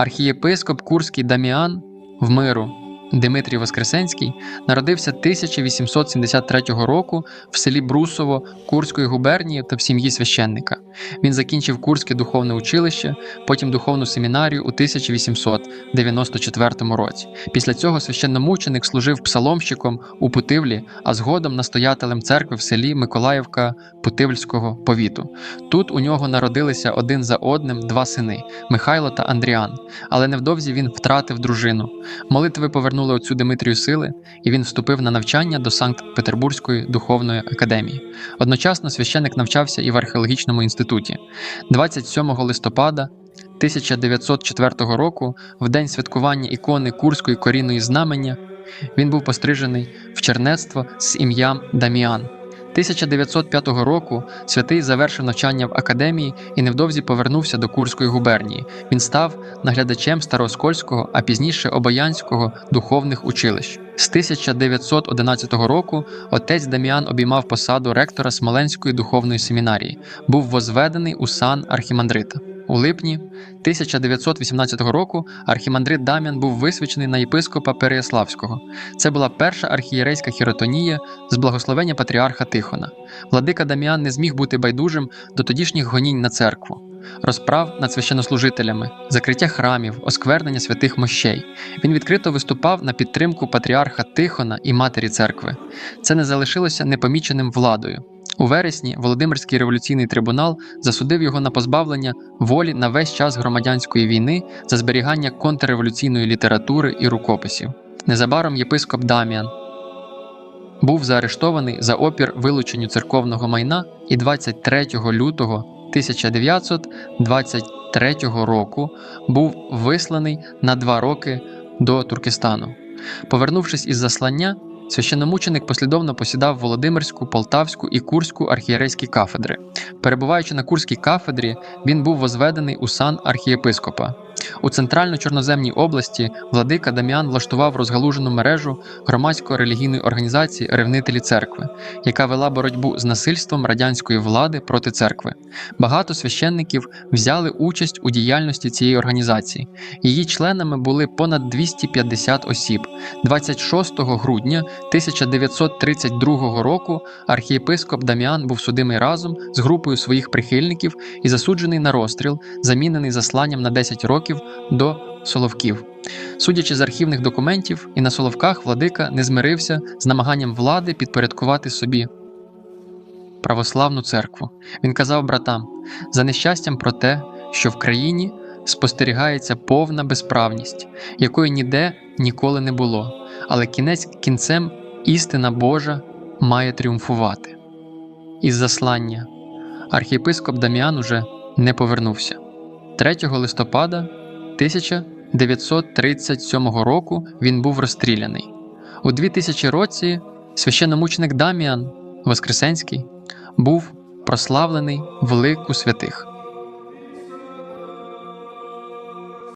Архієпископ Курський Даміан в миру Димитрій Воскресенський народився 1873 року в селі Брусово Курської губернії та в сім'ї священника. Він закінчив Курське духовне училище, потім духовну семінарію у 1894 році. Після цього священномученик служив псаломщиком у Путивлі, а згодом настоятелем церкви в селі Миколаївка Путивльського повіту. Тут у нього народилися один за одним два сини Михайло та Андріан. Але невдовзі він втратив дружину. Молитви повернули оцю Димитрію сили, і він вступив на навчання до Санкт-Петербурзької духовної академії. Одночасно священник навчався і в археологічному інституті. 27 листопада 1904 року, в день святкування ікони Курської корінної знамення, він був пострижений в чернецтво з ім'ям Даміан. 1905 року святий завершив навчання в академії і невдовзі повернувся до Курської губернії. Він став наглядачем Старооскольського, а пізніше Обоянського духовних училищ. З 1911 року отець Даміан обіймав посаду ректора Смоленської духовної семінарії, був возведений у сан архімандрита. У липні 1918 року архімандрит Дам'ян був висвячений на єпископа Переяславського. Це була перша архієрейська хіротонія з благословення патріарха Тихона. Владика Дам'ян не зміг бути байдужим до тодішніх гонінь на церкву. Розправ над священнослужителями, закриття храмів, осквернення святих мощей. Він відкрито виступав на підтримку патріарха Тихона і матері церкви. Це не залишилося непоміченим владою. У вересні Володимирський революційний трибунал засудив його на позбавлення волі на весь час громадянської війни за зберігання контрреволюційної літератури і рукописів. Незабаром єпископ Даміан був заарештований за опір вилученню церковного майна і 23 лютого 1923 року був висланий на два роки до Туркестану. Повернувшись із заслання, священномученик послідовно посідав Володимирську, Полтавську і Курську архієрейські кафедри. Перебуваючи на Курській кафедрі, він був возведений у сан архієпископа. У центрально-чорноземній області владика Дам'ян влаштував розгалужену мережу громадсько-релігійної організації Ревнителі церкви, яка вела боротьбу з насильством радянської влади проти церкви. Багато священників взяли участь у діяльності цієї організації. Її членами були понад 250 осіб. 26 грудня 1932 року архієпископ Дам'ян був судимий разом з групою своїх прихильників і засуджений на розстріл, замінений засланням на 10 років до Соловків. Судячи з архівних документів, і на Соловках владика не змирився з намаганням влади підпорядкувати собі православну церкву. Він казав братам: за нещастям про те, що в країні спостерігається повна безправність, якої ніде ніколи не було, але кінець кінцем істина Божа має тріумфувати. Із заслання архієпископ Даміан уже не повернувся. 3 листопада 1937 року він був розстріляний. У 2000 році священномученик Даміан Воскресенський був прославлений в лику святих.